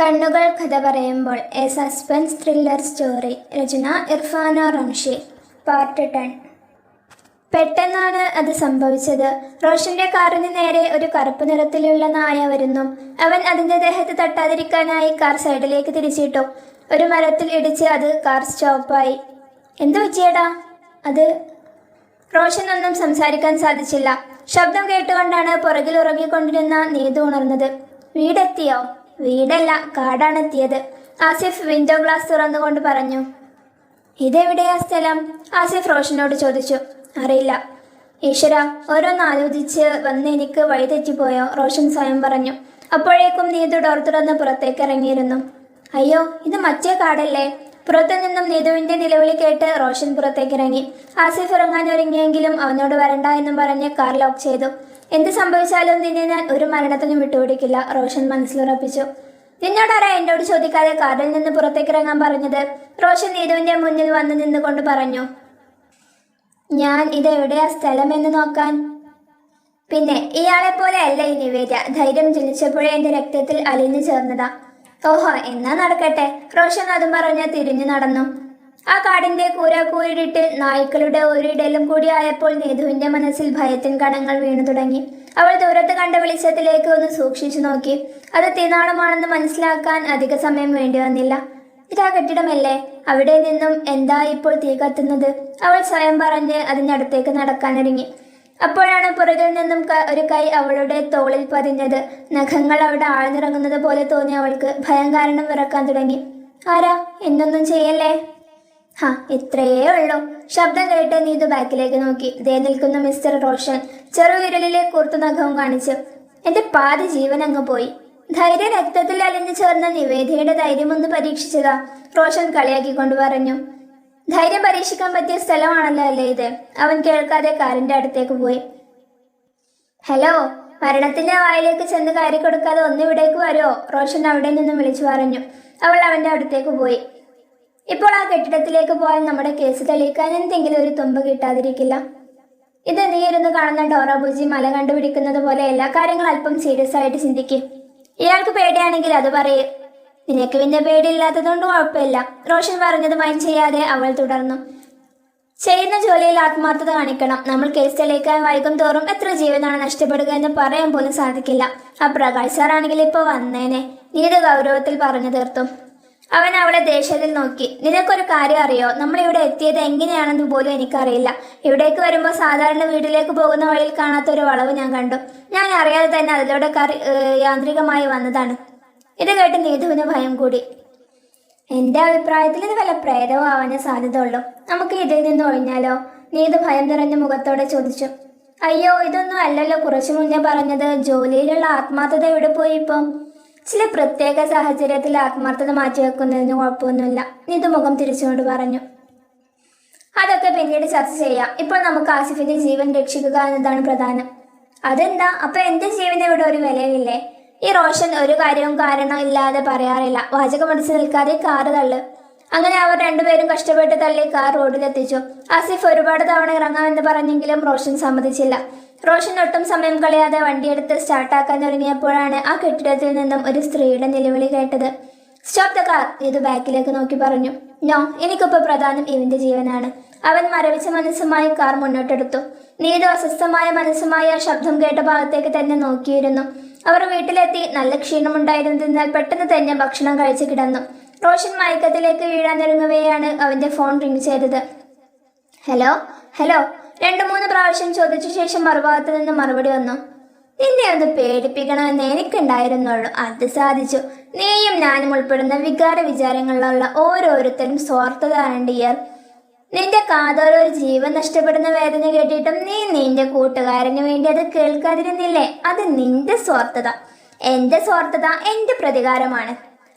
കണ്ണുകൾ കഥ പറയുമ്പോൾ എ സസ്പെൻസ് ത്രില്ലർ സ്റ്റോറി. രചന ഇർഫാന റംഷി. Part ten. പെട്ടെന്നാണ് അത് സംഭവിച്ചത്. റോഷന്റെ കാറിന് നേരെ ഒരു കറുപ്പ് നിറത്തിലുള്ള നായ വരുന്നു. അവൻ അതിന്റെ ദേഹത്ത് തട്ടാതിരിക്കാനായി കാർ സൈഡിലേക്ക് തിരിച്ചിട്ടു. ഒരു മരത്തിൽ ഇടിച്ച് അത് കാർ സ്റ്റോപ്പായി. എന്തു പറ്റിയടാ? അത് റോഷൻ ഒന്നും സംസാരിക്കാൻ സാധിച്ചില്ല. ശബ്ദം കേട്ടുകൊണ്ടാണ് പുറകിൽ ഉറങ്ങിക്കൊണ്ടിരുന്ന നീതു ഉണർന്നത്. വീടെത്തിയോ? വീടല്ല കാടാണ് എത്തിയത് ആസിഫ് വിൻഡോ ഗ്ലാസ് തുറന്നുകൊണ്ട് പറഞ്ഞു. ഇതെവിടെയാ സ്ഥലം? ആസിഫ് റോഷനോട് ചോദിച്ചു. അറിയില്ല. ഈശ്വര ഓരോന്ന് ആലോചിച്ച് വന്ന് എനിക്ക് വഴിതെറ്റിപ്പോയോ റോഷൻ സ്വയം പറഞ്ഞു. അപ്പോഴേക്കും നീതു ഡോർ തുറന്ന് പുറത്തേക്ക് ഇറങ്ങിയിരുന്നു. അയ്യോ ഇത് മറ്റേ കാടല്ലേ? പുറത്തു നിന്നും നീതുവിന്റെ നിലവിളി കേട്ട് റോഷൻ പുറത്തേക്ക് ഇറങ്ങി. ആസിഫ് ഇറങ്ങാൻ ഒരുങ്ങിയെങ്കിലും അവനോട് വരണ്ട എന്നും പറഞ്ഞ് കാർ ലോക്ക് ചെയ്തു. എന്ത് സംഭവിച്ചാലും നിന്നെ ഞാൻ ഒരു മരണത്തിനും വിട്ടുപിടിക്കില്ല റോഷൻ മനസ്സിലുറപ്പിച്ചു. നിന്നോടാരാ എന്നോട് ചോദിക്കാതെ കാറിൽ നിന്ന് പുറത്തേക്ക് ഇറങ്ങാൻ പറഞ്ഞത്? റോഷൻ നീതുവിന്റെ മുന്നിൽ വന്ന് നിന്നുകൊണ്ട് പറഞ്ഞു. ഞാൻ ഇതെവിടെയാ സ്ഥലം എന്ന് നോക്കാൻ? പിന്നെ ഇയാളെ പോലെ അല്ല ഈ നിവേദ. ധൈര്യം ജനിച്ചപ്പോഴേ എന്റെ രക്തത്തിൽ അലിഞ്ഞു ചേർന്നതാ. ഓഹോ എന്നാ നടക്കട്ടെ? റോഷൻ അതും പറഞ്ഞ് തിരിഞ്ഞു നടന്നു. ആ കാടിന്റെ കൂരാക്കൂരിട്ടിൽ നായ്ക്കളുടെ ഒരിടലും കൂടി ആയപ്പോൾ നേതുവിന്റെ മനസ്സിൽ ഭയത്തിൻ കണങ്ങൾ വീണു തുടങ്ങി. അവൾ ദൂരത്ത് കണ്ട വെളിച്ചത്തിലേക്ക് ഒന്ന് സൂക്ഷിച്ചു നോക്കി. അത് തീനാളമാണെന്ന് മനസ്സിലാക്കാൻ അധിക സമയം വേണ്ടി വന്നില്ല. ഇതാ കെട്ടിടമല്ലേ? അവിടെ നിന്നും എന്താ ഇപ്പോൾ തീ കത്തുന്നത്? അവൾ സ്വയം പറഞ്ഞ് അതിനടുത്തേക്ക് നടക്കാനൊരുങ്ങി അപ്പോഴാണ് പുറകിൽ നിന്നും ഒരു കൈ അവളുടെ തോളിൽ പതിഞ്ഞത്. നഖങ്ങൾ അവിടെ ആഴ്ന്നിറങ്ങുന്നത് പോലെ തോന്നി അവൾക്ക്. ഭയം കാരണം വിറക്കാൻ തുടങ്ങി. ആരാ? എന്തൊന്നും ചെയ്യല്ലേ? ഹാ ഇത്രയേ ഉള്ളൂ. ശബ്ദം കേട്ട് നീ നീതു ബാക്കിലേക്ക് നോക്കി. ദേ നിൽക്കുന്ന മിസ്റ്റർ റോഷൻ. ചെറുവിരലിലെ കൂർത്തു നഖവും കാണിച്ചു എന്റെ പാതി ജീവൻ അങ്ങ് പോയി. ധൈര്യ രക്തത്തിൽ അലിഞ്ഞു ചേർന്ന നിവേദിയുടെ ധൈര്യം ഒന്ന് പരീക്ഷിച്ചതാ. റോഷൻ കളിയാക്കിക്കൊണ്ട് പറഞ്ഞു ധൈര്യം പരീക്ഷിക്കാൻ പറ്റിയ സ്ഥലമാണല്ലോ അല്ലേ ഇത്? അവൻ കേൾക്കാതെ കാറിന്റെ അടുത്തേക്ക് പോയി. ഹലോ മരണത്തിന്റെ വായിലേക്ക് ചെന്ന് കയറി കൊടുക്കാതെ ഒന്ന് ഇവിടേക്ക് വരുമോ റോഷൻ അവിടെ നിന്നും വിളിച്ചു പറഞ്ഞു. അവൾ അവന്റെ അടുത്തേക്ക് പോയി. ഇപ്പോൾ ആ കെട്ടിടത്തിലേക്ക് പോയാൽ നമ്മുടെ കേസ് തെളിയിക്കാൻ എന്തെങ്കിലും ഒരു തുമ്പ് കിട്ടാതിരിക്കില്ല. ഇത് നീ ഇരുന്ന് കാണുന്ന ഡോറാബുജി മല കണ്ടുപിടിക്കുന്നത് പോലെ എല്ലാ കാര്യങ്ങളും അല്പം സീരിയസ് ആയിട്ട് ചിന്തിക്കും. ഇയാൾക്ക് പേടിയാണെങ്കിൽ അത് പറയൂ. നിനക്ക് പിന്നെ പേടിയില്ലാത്തതുകൊണ്ട് കുഴപ്പമില്ല. റോഷൻ പറഞ്ഞത് മൈൻഡ് ചെയ്യാതെ അവൾ തുടർന്നു. ചെയ്യുന്ന ജോലിയിൽ ആത്മാർത്ഥത കാണിക്കണം. നമ്മൾ കേസ് തെളിയിക്കാൻ വൈകും തോറും എത്ര ജീവനാണ് നഷ്ടപ്പെടുക എന്ന് പറയാൻ പോലും സാധിക്കില്ല. ആ പ്രകാശ് സാറാണെങ്കിൽ ഇപ്പൊ വന്നേനെ. നീത് ഗൗരവത്തിൽ പറഞ്ഞു തീർത്തു. അവൻ അവളെ ദേഷ്യത്തിൽ നോക്കി. നിനക്കൊരു കാര്യം അറിയോ? നമ്മൾ ഇവിടെ എത്തിയത് എങ്ങനെയാണെന്ന് പോലും എനിക്കറിയില്ല. ഇവിടേക്ക് വരുമ്പോൾ സാധാരണ വീട്ടിലേക്ക് പോകുന്ന വഴിയിൽ കാണാത്ത ഒരു വളവ് ഞാൻ കണ്ടു. ഞാൻ അറിയാതെ തന്നെ അതിലൂടെ യാന്ത്രികമായി വന്നതാണ്. ഇത് കേട്ട് നീതുവിന് ഭയം കൂടി. എന്റെ അഭിപ്രായത്തിൽ ഇത് വല്ല പ്രേതവും ആവാനേ സാധ്യത ഉള്ളൂ. നമുക്ക് ഇതിൽ നിന്ന് ഒഴിഞ്ഞാലോ? നീത് ഭയം നിറഞ്ഞ മുഖത്തോടെ ചോദിച്ചു. അയ്യോ ഇതൊന്നും അല്ലല്ലോ. കുറച്ചു മുന്നേ പറഞ്ഞത് ജോലിയിലുള്ള ആത്മാർത്ഥത എവിടെ പോയി ഇപ്പം ചില പ്രത്യേക സാഹചര്യത്തിൽ ആത്മാർത്ഥത മാറ്റിവെക്കുന്നതിന് കുഴപ്പമൊന്നുമില്ല. നിതുമുഖം മുഖം തിരിച്ചുകൊണ്ട് പറഞ്ഞു. അതൊക്കെ പിന്നീട് ചർച്ച ചെയ്യാം. ഇപ്പോൾ നമുക്ക് ആസിഫിന്റെ ജീവൻ രക്ഷിക്കുക എന്നതാണ് പ്രധാനം. അതെന്താ? അപ്പൊ എന്റെ ജീവന് ഇവിടെ ഒരു വിലയില്ലേ? ഈ റോഷൻ ഒരു കാര്യവും കാരണം ഇല്ലാതെ പറയാറില്ല. വാചകം അടിച്ചു നിൽക്കാതെ കാറ് തള്ളു. അങ്ങനെ അവർ രണ്ടുപേരും കഷ്ടപ്പെട്ട് തള്ളി കാർ റോഡിലെത്തിച്ചു. ആസിഫ് ഒരുപാട് തവണ ഇറങ്ങാമെന്ന് പറഞ്ഞെങ്കിലും റോഷൻ സമ്മതിച്ചില്ല. റോഷൻ ഒട്ടും സമയം കളയാതെ വണ്ടിയെടുത്ത് സ്റ്റാർട്ടാക്കാൻ തുടങ്ങിയപ്പോഴാണ് ആ കെട്ടിടത്തിൽ നിന്നും ഒരു സ്ത്രീയുടെ നിലവിളി കേട്ടത്. സ്റ്റോപ്പ് ദ കാർ ഇത് ബാക്കിലേക്ക് നോക്കി പറഞ്ഞു. നോ എനിക്കിപ്പോൾ പ്രധാനം ഇവന്റെ ജീവനാണ്. അവൻ മരവിച്ച മനസ്സുമായി കാർ മുന്നോട്ടെടുത്തു. നീതു അസ്വസ്ഥമായ മനസ്സുമായി ആ ശബ്ദം കേട്ട ഭാഗത്തേക്ക് തന്നെ നോക്കിയിരുന്നു. അവർ വീട്ടിലെത്തി നല്ല ക്ഷീണമുണ്ടായിരുന്നതിനാൽ പെട്ടെന്ന് തന്നെ ഭക്ഷണം കഴിച്ചു കിടന്നു. റോഷൻ മയക്കത്തിലേക്ക് വീഴാൻ അവന്റെ ഫോൺ റിംഗ് ചെയ്തത്. ഹലോ ഹലോ രണ്ടു മൂന്ന് പ്രാവശ്യം ചോദിച്ച ശേഷം മറുഭാഗത്ത് നിന്ന് മറുപടി വന്നു. നിന്നെ ഒന്ന് പേടിപ്പിക്കണമെന്ന് എനിക്കുണ്ടായിരുന്നുള്ളൂ. അത് സാധിച്ചു. നീയും ഞാനും ഉൾപ്പെടുന്ന വികാര വിചാരങ്ങളിലുള്ള ഓരോരുത്തരും സ്വാർത്ഥത ഡിയർ നിന്റെ കാതോര ഒരു ജീവൻ നഷ്ടപ്പെടുന്ന വേദന കേട്ടിട്ടും നീ നിന്റെ കൂട്ടുകാരന് വേണ്ടി അത് കേൾക്കാതിരുന്നില്ലേ? അത് നിന്റെ സ്വാർത്ഥത. എന്റെ സ്വാർത്ഥത എന്റെ പ്രതികാരമാണ്.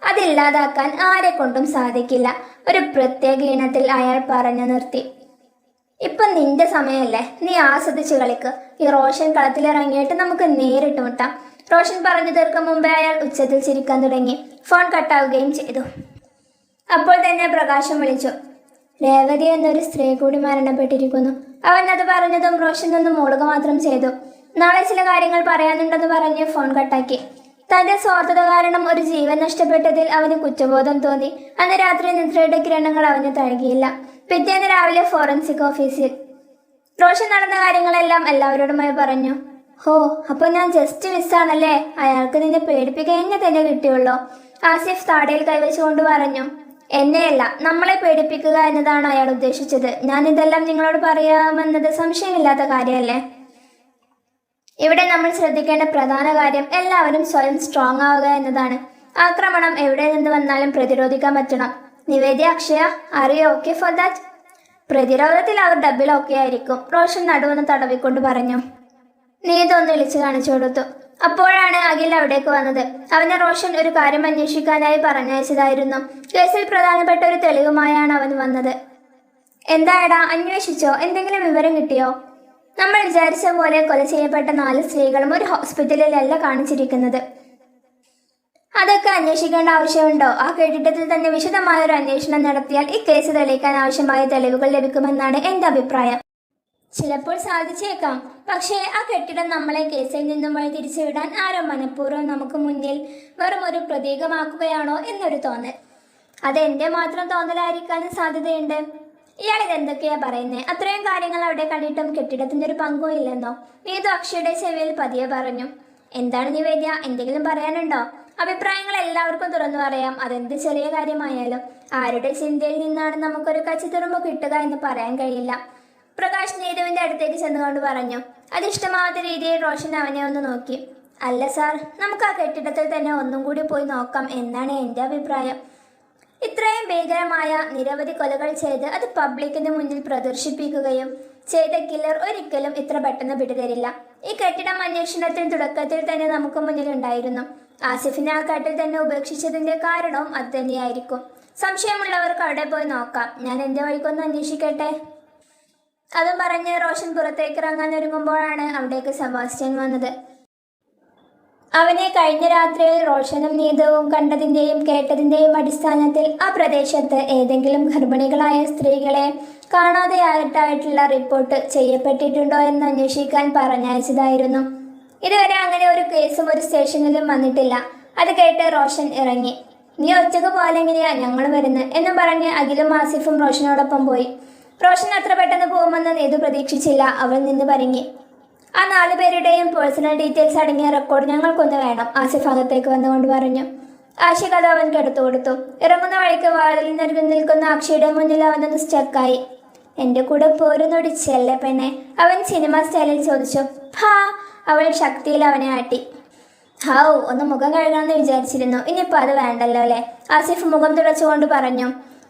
അതില്ലാതാക്കാൻ ആരെ കൊണ്ടും സാധിക്കില്ല. ഒരു പ്രത്യേക ഇനത്തിൽ അയാൾ പറഞ്ഞു നിർത്തി. ഇപ്പൊ നിന്റെ സമയമല്ലേ? നീ ആസ്വദിച്ച് കളിക്ക്. ഈ റോഷൻ കളത്തിലിറങ്ങിയിട്ട് നമുക്ക് നേരിട്ട് മുട്ടാം. റോഷൻ പറഞ്ഞു തീർക്കും മുമ്പേ അയാൾ ഉച്ചത്തിൽ ചിരിക്കാൻ തുടങ്ങി. ഫോൺ കട്ടാവുകയും ചെയ്തു. അപ്പോൾ തന്നെ പ്രകാശം വിളിച്ചു. രേവതി എന്നൊരു സ്ത്രീ കൂടി മരണപ്പെട്ടിരിക്കുന്നു. അവൻ അത് പറഞ്ഞതും റോഷൻ ഒന്ന് മൂളുക മാത്രം ചെയ്തു. നാളെ ചില കാര്യങ്ങൾ പറയാനുണ്ടെന്ന് പറഞ്ഞ് ഫോൺ കട്ടാക്കി. തന്റെ സ്വാർത്ഥത കാരണം ഒരു ജീവൻ നഷ്ടപ്പെട്ടതിൽ അവന് കുറ്റബോധം തോന്നി. അന്ന് രാത്രി നിദ്രയുടെ കിരണങ്ങൾ അവന് തഴുകിയില്ല. പിറ്റേന്ന് രാവിലെ ഫോറൻസിക് ഓഫീസിൽ. റോഷൻ നടന്ന കാര്യങ്ങളെല്ലാം എല്ലാവരോടുമായി പറഞ്ഞു. ഹോ അപ്പൊ ഞാൻ ജസ്റ്റ് മിസ്സാണല്ലേ അയാൾക്ക് നിന്നെ എന്നെ തന്നെ കിട്ടിയുള്ളൂ. ആസിഫ് താടയിൽ കൈവച്ചുകൊണ്ട് പറഞ്ഞു. എന്നെയല്ല നമ്മളെ പേടിപ്പിക്കുക എന്നതാണ് അയാൾ ഉദ്ദേശിച്ചത്. ഞാൻ ഇതെല്ലാം നിങ്ങളോട് പറയാമെന്നത് സംശയമില്ലാത്ത കാര്യമല്ലേ? ഇവിടെ നമ്മൾ ശ്രദ്ധിക്കേണ്ട പ്രധാന കാര്യം എല്ലാവരും സ്വയം സ്ട്രോങ് ആവുക എന്നതാണ്. ആക്രമണം എവിടെ നിന്ന് വന്നാലും പ്രതിരോധിക്കാൻ പറ്റണം. നിവേദ്യ അക്ഷയ അറിയോ ഓക്കെ ഫോർ ദാറ്റ്. പ്രതിരോധത്തിൽ അവർ ഡബിൾ ഓക്കെ ആയിരിക്കും. റോഷൻ നടുവെന്ന് തടവിക്കൊണ്ട് പറഞ്ഞു. നീ ഒന്ന് വിളിച്ചു കാണിച്ചു കൊടുത്തു. അപ്പോഴാണ് അഖിൽ അവിടേക്ക് വന്നത്. അവനെ റോഷൻ ഒരു കാര്യം അന്വേഷിക്കാനായി പറഞ്ഞയച്ചതായിരുന്നു. കേസിൽ പ്രധാനപ്പെട്ട ഒരു തെളിവുമായാണ് അവൻ വന്നത്. എന്തായടാ അന്വേഷിച്ചോ? എന്തെങ്കിലും വിവരം കിട്ടിയോ? നമ്മൾ വിചാരിച്ച പോലെ കൊല ചെയ്യപ്പെട്ട നാല് സ്ത്രീകളും ഒരു ഹോസ്പിറ്റലിലല്ല കാണിച്ചിരിക്കുന്നത്. അതൊക്കെ അന്വേഷിക്കേണ്ട ആവശ്യമുണ്ടോ? ആ കെട്ടിടത്തിൽ തന്നെ വിശദമായ ഒരു അന്വേഷണം നടത്തിയാൽ ഈ കേസ് തെളിയിക്കാൻ ആവശ്യമായ തെളിവുകൾ ലഭിക്കുമെന്നാണ് എന്റെ അഭിപ്രായം. ചിലപ്പോൾ സാധിച്ചേക്കാം. പക്ഷേ ആ കെട്ടിടം നമ്മളെ കേസിൽ നിന്നും വഴി തിരിച്ചുവിടാൻ ആരോ മനഃപൂർവം നമുക്ക് മുന്നിൽ വെറും ഒരു പ്രതീകമാക്കുകയാണോ എന്നൊരു തോന്നൽ. അത് എന്റെ മാത്രം തോന്നലായിരിക്കാനും സാധ്യതയുണ്ട്. ഇയാൾ ഇതെന്തൊക്കെയാ പറയുന്നേ? അത്രയും കാര്യങ്ങൾ അവിടെ കണ്ടിട്ടും കെട്ടിടത്തിന്റെ ഒരു പങ്കും ഇല്ലെന്നോ? നീതു അക്ഷയുടെ ചെവിയിൽ പതിയെ പറഞ്ഞു. എന്താണ് നിവേദ്യ? എന്തെങ്കിലും പറയാനുണ്ടോ? അഭിപ്രായങ്ങൾ എല്ലാവർക്കും തുറന്നു പറയാം. അതെന്ത് ചെറിയ കാര്യമായാലും ആരുടെ ചിന്തയിൽ നിന്നാണ് നമുക്കൊരു കച്ചിത്തുറുമ്പ് കിട്ടുക എന്ന് പറയാൻ കഴിയില്ല. പ്രകാശ് നീതുവിന്റെ അടുത്തേക്ക് ചെന്നുകൊണ്ട് പറഞ്ഞു അതിഷ്ടമാവാത്ത രീതിയിൽ റോഷൻ അവനെ ഒന്ന് നോക്കി. അല്ല സാർ നമുക്ക് ആ കെട്ടിടത്തിൽ തന്നെ ഒന്നും കൂടി പോയി നോക്കാം എന്നാണ് എന്റെ അഭിപ്രായം. ഇത്രയും ഭീകരമായ നിരവധി കൊലകൾ ചെയ്ത് അത് പബ്ലിക്കിന് മുന്നിൽ പ്രദർശിപ്പിക്കുകയും ചെയ്ത കില്ലർ ഒരിക്കലും ഇത്ര പെട്ടെന്ന് പിടിതരില്ല. ഈ കെട്ടിടം അന്വേഷണത്തിന് തുടക്കത്തിൽ തന്നെ നമുക്ക് മുന്നിൽ ഉണ്ടായിരുന്നു ആസിഫിനെ ആ കാട്ടിൽ തന്നെ ഉപേക്ഷിച്ചതിന്റെ കാരണവും അത് തന്നെയായിരിക്കും. സംശയമുള്ളവർക്ക് അവിടെ പോയി നോക്കാം. ഞാൻ എന്റെ വഴിക്കൊന്ന് അന്വേഷിക്കട്ടെ? അതും പറഞ്ഞ് റോഷൻ പുറത്തേക്ക് ഇറങ്ങാൻ ഒരുങ്ങുമ്പോഴാണ് അവിടേക്ക് സെബാസ്റ്റ്യൻ വന്നത്. അവനെ കഴിഞ്ഞ രാത്രിയിൽ റോഷനും നീതവും കണ്ടതിന്റെയും കേട്ടതിന്റെയും അടിസ്ഥാനത്തിൽ ആ പ്രദേശത്ത് ഏതെങ്കിലും ഗർഭിണികളായ സ്ത്രീകളെ കാണാതെയായിട്ടായിട്ടുള്ള റിപ്പോർട്ട് ചെയ്യപ്പെട്ടിട്ടുണ്ടോ എന്ന് അന്വേഷിക്കാൻ പറഞ്ഞയച്ചതായിരുന്നു. ഇതുവരെ അങ്ങനെ ഒരു കേസും ഒരു സ്റ്റേഷനിലും വന്നിട്ടില്ല. അത് കേട്ട് റോഷൻ ഇറങ്ങി. നീ ഒറ്റയ്ക്ക് പോലെങ്ങനെയാ ഞങ്ങൾ വരുന്നത് എന്നും പറഞ്ഞ് അഖിലും ആസിഫും റോഷനോടൊപ്പം പോയി. റോഷൻ അത്ര പെട്ടെന്ന് പോകുമെന്ന് നീതു പ്രതീക്ഷിച്ചില്ല. അവൾ നിന്ന് പറഞ്ഞു ആ നാലു പേരുടെയും പേഴ്സണൽ ഡീറ്റെയിൽസ് അടങ്ങിയ റെക്കോർഡ് ഞങ്ങൾക്കൊന്ന് വേണം ആസിഫ് അകത്തേക്ക് വന്നുകൊണ്ട് പറഞ്ഞു. ആഷിക് അത് അവൻ കെടുത്തു കൊടുത്തു. ഇറങ്ങുന്ന വഴിക്ക് വാതിൽ നിൽക്കുന്ന നിൽക്കുന്ന അക്ഷയുടെ മുന്നിൽ അവനൊന്ന് സ്റ്റക്കായി. എന്റെ കൂടെ പോരുന്നൊടിച്ചല്ലേ പെണ്ണെ? അവൻ സിനിമ സ്റ്റൈലിൽ ചോദിച്ചു. ഹാ അവൾ ശക്തിയിൽ അവനെ ആട്ടി. ഹൗ ഒന്ന് മുഖം കഴുകണമെന്ന് വിചാരിച്ചിരുന്നു. ഇനിയിപ്പോൾ അത് വേണ്ടല്ലോ അല്ലേ? ആസിഫ് മുഖം തുടച്ചുകൊണ്ട് പറഞ്ഞു.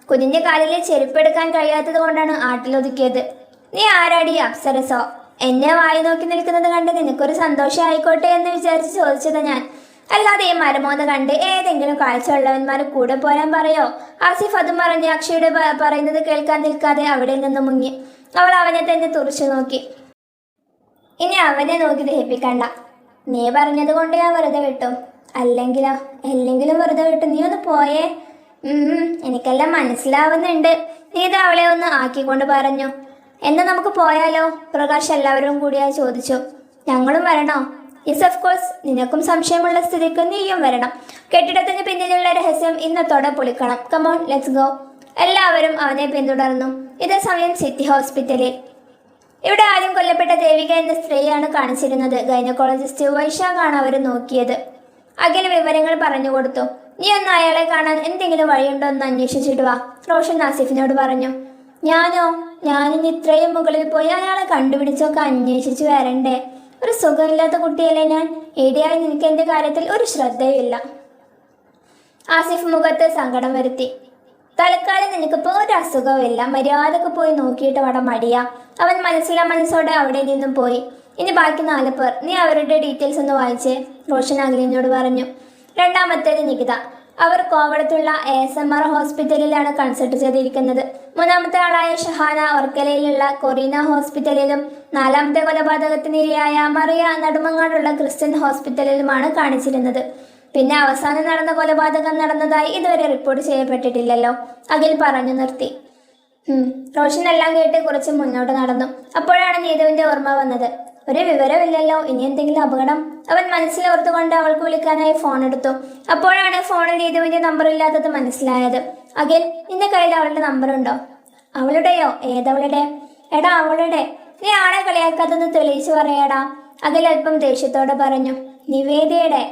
കുഞ്ഞിന്റെ കാലിലെ ചെരുപ്പെടുക്കാൻ കഴിയാത്തത് കൊണ്ടാണ് ആട്ടിലൊതുക്കിയത്. നീ ആരാടി അപ്സരസോ എന്നെ വായി നോക്കി നിൽക്കുന്നത് കണ്ട് നിനക്കൊരു സന്തോഷം ആയിക്കോട്ടെ എന്ന് വിചാരിച്ച് ചോദിച്ചത് ഞാൻ. അല്ലാതെ ഈ മരമോന്ന് കണ്ട് ഏതെങ്കിലും കാഴ്ചയുള്ളവന്മാർ കൂടെ പോരാൻ പറയോ? ആസിഫ് അതും പറഞ്ഞ് അക്ഷയുടെ പറയുന്നത് കേൾക്കാൻ നിൽക്കാതെ അവിടെ നിന്ന് മുങ്ങി. അവൾ അവനെ തന്നെ തുറച്ചു നോക്കി. ഇനി അവനെ നോക്കി ദഹിപ്പിക്കണ്ട. നീ പറഞ്ഞത് കൊണ്ട് ഞാൻ വെറുതെ വിട്ടു. അല്ലെങ്കിലോ അല്ലെങ്കിലും വെറുതെ വിട്ടു. നീ ഒന്ന് പോയേ. എനിക്കെല്ലാം മനസ്സിലാവുന്നുണ്ട്. നീ ഇത് അവളെ ഒന്ന് ആക്കിക്കൊണ്ട് പറഞ്ഞു. എന്നാ നമുക്ക് പോയാലോ? പ്രകാശ് എല്ലാവരും കൂടിയായി ചോദിച്ചു. ഞങ്ങളും വരണോ? യെസ് ഓഫ് കോഴ്സ് നിനക്കും സംശയമുള്ള സ്ഥിതിക്ക് നീയും വരണം. കെട്ടിടത്തിന് പിന്നിലുള്ള രഹസ്യം ഇന്നത്തോടെ പൊളിക്കണം. കമോൺ ലെറ്റ്സ് ഗോ എല്ലാവരും അവനെ പിന്തുടർന്നു. ഇതേ സമയം സിറ്റി ഹോസ്പിറ്റലിൽ ഇവിടെ ആദ്യം കൊല്ലപ്പെട്ട ദേവിക എന്ന സ്ത്രീയാണ് കാണിച്ചിരുന്നത്. ഗൈനക്കോളജിസ്റ്റ് വൈശാഖാണ് അവർ നോക്കിയത്. അഖിൽ വിവരങ്ങൾ പറഞ്ഞു കൊടുത്തു. നീ ഒന്ന് അയാളെ കാണാൻ എന്തെങ്കിലും വഴിയുണ്ടോ എന്ന് അന്വേഷിച്ചിട്ട് വാ റോഷൻ നാസിഫിനോട് പറഞ്ഞു. ഞാനോ? ഞാനിന്ന് ഇത്രയും മുകളിൽ പോയി അയാളെ കണ്ടുപിടിച്ചൊക്കെ അന്വേഷിച്ചു വരണ്ടേ. ഒരു സുഖമില്ലാത്ത കുട്ടിയല്ലേ ഞാൻ. ഏടിയായി നിനക്ക് എന്റെ കാര്യത്തിൽ ഒരു ശ്രദ്ധയില്ല ആസിഫ് മുഖത്ത് സങ്കടം വരുത്തി. തൽക്കാലം നിനക്കിപ്പോ ഒരു അസുഖവുമില്ല. മര്യാദയ്ക്ക് പോയി നോക്കിയിട്ട് വട മടിയാ. അവൻ മനസ്സിലാ മനസ്സോടെ അവിടെ നിന്നും പോയി. ഇനി ബാക്കി നാല് പേർ. നീ അവരുടെ ഡീറ്റെയിൽസ് ഒന്ന് വായിച്ച് റോഷൻ അഖിലിനോട് പറഞ്ഞു. രണ്ടാമത്തേത് നികിത. അവർ കോവളത്തുള്ള എ എസ് എം ആർ ഹോസ്പിറ്റലിലാണ് കൺസൾട്ട് ചെയ്തിരിക്കുന്നത്. മൂന്നാമത്തെ ആളായ ഷഹാന ഓർക്കലയിലുള്ള കൊറീന ഹോസ്പിറ്റലിലും നാലാമത്തെ കൊലപാതകത്തിനിരയായ മറിയ നടുമങ്ങാടുള്ള ക്രിസ്ത്യൻ ഹോസ്പിറ്റലിലുമാണ് കാണിച്ചിരുന്നത്. പിന്നെ അവസാനം നടന്ന കൊലപാതകം നടന്നതായി ഇതുവരെ റിപ്പോർട്ട് ചെയ്യപ്പെട്ടിട്ടില്ലല്ലോ. അഖിൽ പറഞ്ഞു നിർത്തി. റോഷൻ എല്ലാം കേട്ട് കുറച്ച് മുന്നോട്ട് നടന്നു. അപ്പോഴാണ് നീതുവിന്റെ ഓർമ്മ വന്നത്. ഒരു വിവരമില്ലല്ലോ ഇനി എന്തെങ്കിലും അപകടം? അവൻ മനസ്സിലോർത്തുകൊണ്ട് അവൾക്ക് വിളിക്കാനായി ഫോൺ എടുത്തു. അപ്പോഴാണ് ഫോണിൽ നീതുവിന്റെ നമ്പർ ഇല്ലാത്തത് മനസ്സിലായത്. അഖിൽ നിന്റെ കയ്യിൽ അവളുടെ നമ്പർ ഉണ്ടോ? അവളുടെയോ? ഏതവളുടെ? എടാ അവളുടെ. നീ ആളെ കളിയാക്കാത്തെന്ന് തെളിയിച്ചു പറയടാ. അഖിൽ അല്പം ദേഷ്യത്തോടെ പറഞ്ഞു. നിവേദിയുടെ.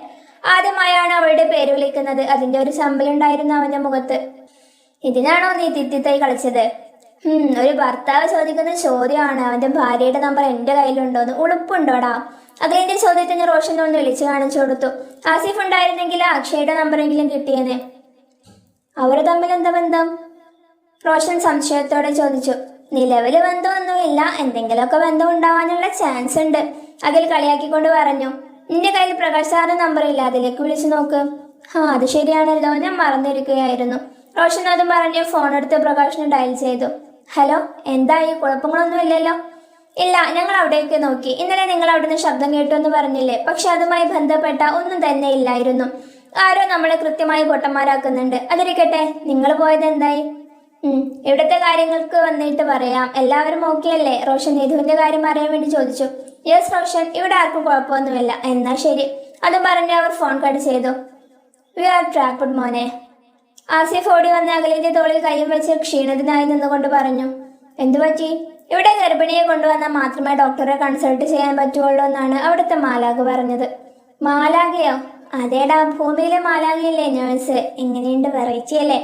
ആദ്യമായാണ് അവളുടെ പേര് വിളിക്കുന്നത്. അതിന്റെ ഒരു ശമ്പലുണ്ടായിരുന്നു അവന്റെ മുഖത്ത്. ഇതിനാണോ നീ തിത്തിത്തൈ കളിച്ചത്? ഹും, ഒരു ഭർത്താവ് ചോദിക്കുന്ന ചോദ്യമാണ്. അവന്റെ ഭാര്യയുടെ നമ്പർ എന്റെ കയ്യിലുണ്ടോന്ന് ഉളുപ്പുണ്ടോടാ? അതിന്റെ ചോദ്യത്തിന് റോഷൻ ഒന്ന് വിളിച്ചു കാണിച്ചു കൊടുത്തു. ആസിഫ് ഉണ്ടായിരുന്നെങ്കിൽ അക്ഷയുടെ നമ്പറെങ്കിലും കിട്ടിയേനെ. അവർ തമ്മിൽ എന്താ ബന്ധം? റോഷൻ സംശയത്തോടെ ചോദിച്ചു. നിലവിൽ ബന്ധമൊന്നുമില്ല. എന്തെങ്കിലുമൊക്കെ ബന്ധം ഉണ്ടാവാനുള്ള ചാൻസ് ഉണ്ട്. അതിൽ കളിയാക്കിക്കൊണ്ട് പറഞ്ഞു. നിന്റെ കയ്യിൽ പ്രകാശ് നമ്പർ ഇല്ല. അതിലേക്ക് വിളിച്ചു നോക്ക്. ആ അത് ശരിയാണല്ലോ. ഞാൻ മറന്നിരിക്കുകയായിരുന്നു. റോഷൻ അത് പറഞ്ഞ് ഫോൺ എടുത്ത് പ്രകാശിന് ഡയൽ ചെയ്തു. ഹലോ എന്തായി കുഴപ്പങ്ങളൊന്നും ഇല്ലല്ലോ? ഇല്ല ഞങ്ങൾ അവിടേക്ക് നോക്കി. ഇന്നലെ നിങ്ങൾ അവിടുന്ന് ശബ്ദം കേട്ടു എന്ന് പറഞ്ഞില്ലേ? പക്ഷെ അതുമായി ബന്ധപ്പെട്ട ഒന്നും തന്നെ ഇല്ലായിരുന്നു. ആരോ നമ്മളെ കൃത്യമായി പൊട്ടന്മാരാക്കുന്നുണ്ട്. അതിരിക്കട്ടെ നിങ്ങൾ പോയത് എന്തായി? ഇവിടുത്തെ കാര്യങ്ങൾക്ക് വന്നിട്ട് പറയാം. എല്ലാവരും ഓക്കെ അല്ലേ? റോഷൻ നേതുവിന്റെ കാര്യം അറിയാൻ വേണ്ടി ചോദിച്ചു. യെസ് റോഷൻ ഇവിടെ ആർക്കും കുഴപ്പമൊന്നുമില്ല. എന്നാ ശരി. അതും പറഞ്ഞ് അവർ ഫോൺ കട്ട് ചെയ്തു. വി ആർ ട്രാപ്പഡ് മോനെ. ആസിഫ് ഓടി വന്ന അകലിന്റെ തോളിൽ കൈയും വെച്ച് ക്ഷീണിതനായി നിന്നുകൊണ്ട് പറഞ്ഞു എന്തു പറ്റി? ഇവിടെ ഗർഭിണിയെ കൊണ്ടുവന്നാൽ മാത്രമേ ഡോക്ടറെ കൺസൾട്ട് ചെയ്യാൻ പറ്റുള്ളൂ എന്നാണ് അവിടുത്തെ മാലാഖ പറഞ്ഞത്. മാലാഖയോ? അതേടാ ഭൂമിയിലെ മാലാഖയല്ലേ നേഴ്സ് എങ്ങനെയുണ്ട് വെറൈറ്റി അല്ലേ?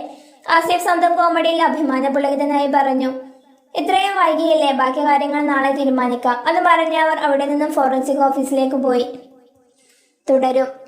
ആസിഫ് സ്വന്തം കോമഡിയിൽ അഭിമാന പുളകിതനായി പറഞ്ഞു ഇത്രയും വൈകിയല്ലേ? ബാക്കി കാര്യങ്ങൾ നാളെ തീരുമാനിക്കാം. എന്ന് പറഞ്ഞവർ അവിടെ നിന്നും ഫോറൻസിക് ഓഫീസിലേക്ക് പോയി. തുടരും.